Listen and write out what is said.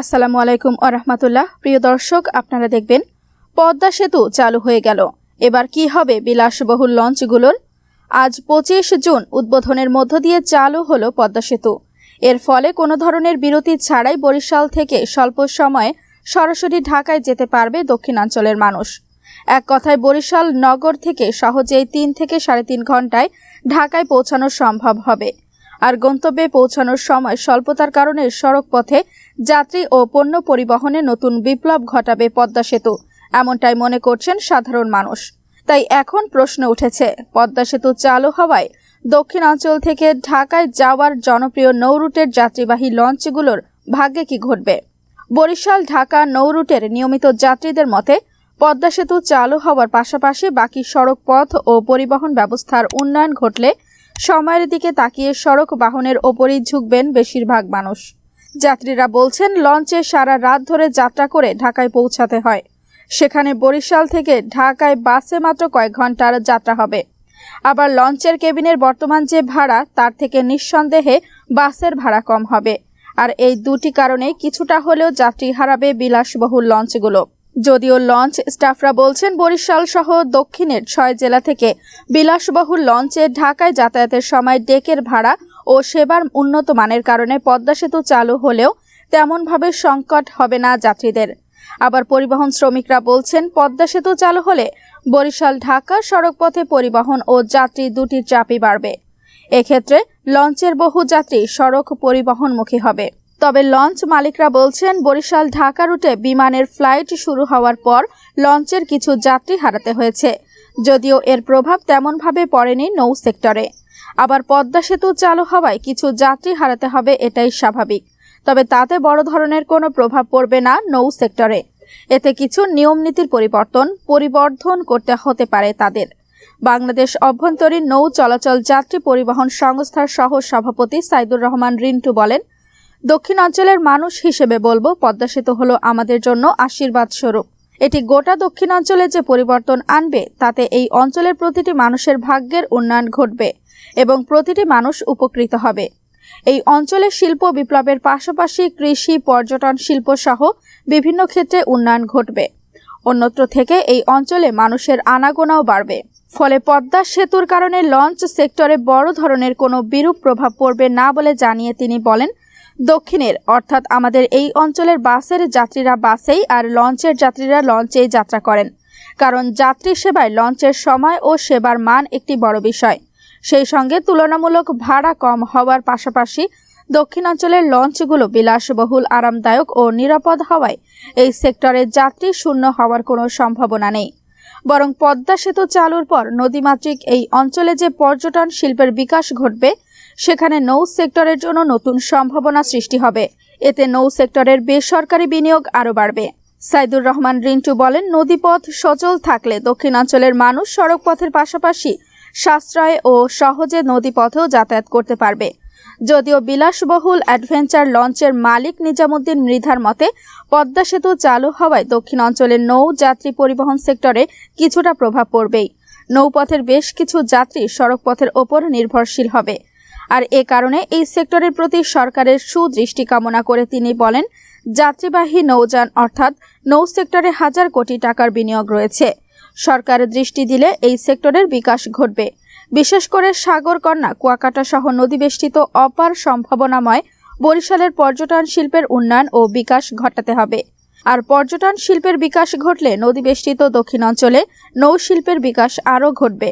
আসসালামু আলাইকুম আরহামাতুল্লাহ প্রিয় দর্শক, আপনারা দেখবেন, পদ্মা সেতু চালু হয়ে গেল। এবার কি হবে বিলাসবহুল লঞ্চগুলোর? আজ পঁচিশ জুন, উদ্বোধনের মধ্য দিয়ে চালু হলো পদ্মা সেতু। এর ফলে কোনো ধরনের বিরতি ছাড়াই বরিশাল থেকে স্বল্প সময়ে সরাসরি ঢাকায় যেতে পারবে দক্ষিণাঞ্চলের মানুষ। এক কথায়, বরিশাল নগর থেকে সহজেই তিন থেকে সাড়ে তিন ঘন্টায় ঢাকায় পৌঁছানো সম্ভব হবে। আর গন্তব্যে পৌঁছানোর সময় স্বল্পতার কারণে সড়ক পথে যাত্রী ও পণ্য পরিবহনে নতুন বিপ্লব ঘটাবে পদ্মা সেতু। এমনটাই মনে করছেন সাধারণ মানুষ। তাই এখন প্রশ্ন উঠেছে, পদ্মা সেতু চালু হওয়ায় দক্ষিণাঞ্চল থেকে ঢাকায় যাওয়ার জনপ্রিয় নৌরুটের যাত্রীবাহী লঞ্চগুলোর ভাগ্যে কি ঘটবে? বরিশাল, ঢাকা নৌরুটের নিয়মিত যাত্রীদের মতে, পদ্মা সেতু চালু হওয়ার পাশাপাশি বাকি সড়ক পথ ও পরিবহন ব্যবস্থার উন্নয়ন ঘটলে সময়ের দিকে তাকিয়ে সড়ক বাহনের ওপরই ঝুঁকবেন বেশিরভাগ মানুষ। যাত্রীরা বলছেন, লঞ্চে সারা রাত ধরে যাত্রা করে ঢাকায় পৌঁছাতে হয়। সেখানে বরিশাল থেকে ঢাকায় বাসে মাত্র কয়েক ঘণ্টার যাত্রা হবে। আবার লঞ্চের কেবিনের বর্তমান যে ভাড়া, তার থেকে নিঃসন্দেহে বাসের ভাড়া কম হবে। আর এই দুটি কারণে কিছুটা হলেও যাত্রী হারাবে বিলাসবহুল লঞ্চগুলো। যদিও লঞ্চ স্টাফরা বলছেন বরিশাল সহ দক্ষিণের ছয় জেলা থেকে বিলাসবহুল লঞ্চে ঢাকায় যাতায়াতের সময় ডেকের ভাড়া ও সেবার উন্নত মানের কারণে পদ্মা সেতু চালু হলেও তেমনভাবে সংকট হবে না যাত্রীদের। আবার পরিবহন শ্রমিকরা বলছেন, পদ্মা সেতু চালু হলে বরিশাল, ঢাকা সড়কপথে পরিবহন ও যাত্রী দুটির চাপই বাড়বে। এক্ষেত্রে লঞ্চের বহু যাত্রী সড়ক পরিবহনমুখী হবে। তবে লঞ্চ মালিকরা বলছেন, বরিশাল ঢাকা রুটে বিমানের ফ্লাইট শুরু হওয়ার পর লঞ্চের কিছু যাত্রী হারাতে হয়েছে। যদিও এর প্রভাব তেমনভাবে পড়েনি নৌ সেক্টরে। আবার পদ্মা সেতু চালু হওয়ায় কিছু যাত্রী হারাতে হবে এটাই স্বাভাবিক। তবে তাতে বড় ধরনের কোনো প্রভাব পড়বে না নৌ সেক্টরে। এতে কিছু নিয়ম নীতির পরিবর্তন, পরিবর্ধন করতে হতে পারে তাদের। বাংলাদেশ অভ্যন্তরীণ নৌ চলাচল যাত্রী পরিবহন সংস্থার সহ সভাপতি সাইদুর রহমান রিন্টু বলেন দক্ষিণ অঞ্চলের মানুষ হিসেবে বলব পদ্মা সেতু হলো আমাদের জন্য আশীর্বাদ স্বরূপ। এটি গোটা দক্ষিণাঞ্চলে যে পরিবর্তন আনবে, তাতে এই অঞ্চলের প্রতিটি মানুষের ভাগ্যের উন্নয়ন ঘটবে এবং প্রতিটি মানুষ উপকৃত হবে। এই অঞ্চলের শিল্প বিপ্লবের পাশাপাশি কৃষি, পর্যটন, শিল্প সহ বিভিন্ন ক্ষেত্রে উন্নয়ন ঘটবে। অন্যত্র থেকে এই অঞ্চলে মানুষের আনাগোনাও বাড়বে। ফলে পদ্মা সেতুর কারণে লঞ্চ সেক্টরে বড় ধরনের কোনো বিরূপ প্রভাব পড়বে না বলে জানিয়ে তিনি বলেন দক্ষিণের, অর্থাৎ আমাদের এই অঞ্চলের বাসের যাত্রীরা বাসেই আর লঞ্চের যাত্রীরা লঞ্চেই যাত্রা করেন। কারণ যাত্রী সেবায় লঞ্চের সময় ও সেবার মান একটি বড় বিষয়। সেই সঙ্গে তুলনামূলক ভাড়া কম হওয়ার পাশাপাশি দক্ষিণাঞ্চলের লঞ্চগুলো বিলাসবহুল, আরামদায়ক ও নিরাপদ হওয়ায় এই সেক্টরে যাত্রী শূন্য হওয়ার কোনো সম্ভাবনা নেই। বরং পদ্মা সেতু চালুর পর নদীমাতৃক এই অঞ্চলে যে পর্যটন শিল্পের বিকাশ ঘটবে, সেখানে নৌ সেক্টরের জন্য নতুন সম্ভাবনা সৃষ্টি হবে। এতে নৌ সেক্টরের বেসরকারি বিনিয়োগ আরও বাড়বে। সাইদুর রহমান, রিন্টু বলেন, নদীপথ সচল থাকলে দক্ষিণাঞ্চলের মানুষ সড়ক পথের পাশাপাশি সাশ্রয় ও সহজে নদীপথেও যাতায়াত করতে পারবে। যদিও বিলাসবহুল অ্যাডভেঞ্চার লঞ্চের মালিক নিজামুদ্দিন মৃধার মতে, পদ্মা সেতু চালু হওয়ায় দক্ষিণ অঞ্চলের নৌ যাত্রী পরিবহন সেক্টরে কিছুটা প্রভাব পড়বেই। নৌপথের বেশ কিছু যাত্রী সড়ক পথের ওপর নির্ভরশীল হবে। আর এ কারণে এই সেক্টরের প্রতি সরকারের সুদৃষ্টি কামনা করে তিনি বলেন, যাত্রীবাহী নৌযান অর্থাৎ নৌ সেক্টরে হাজার কোটি টাকার বিনিয়োগ রয়েছে। সরকার দৃষ্টি দিলে এই সেক্টরের বিকাশ ঘটবে। বিশেষ করে সাগরকন্যা, কুয়াকাটা সহ নদীবেষ্টিত অপার সম্ভাবনাময় বরিশালের পর্যটন শিল্পের উন্নয়ন ও বিকাশ ঘটাতে হবে। আর পর্যটন শিল্পের বিকাশ ঘটলে নদীবেষ্টিত দক্ষিণাঞ্চলে নৌশিল্পের বিকাশ আরও ঘটবে।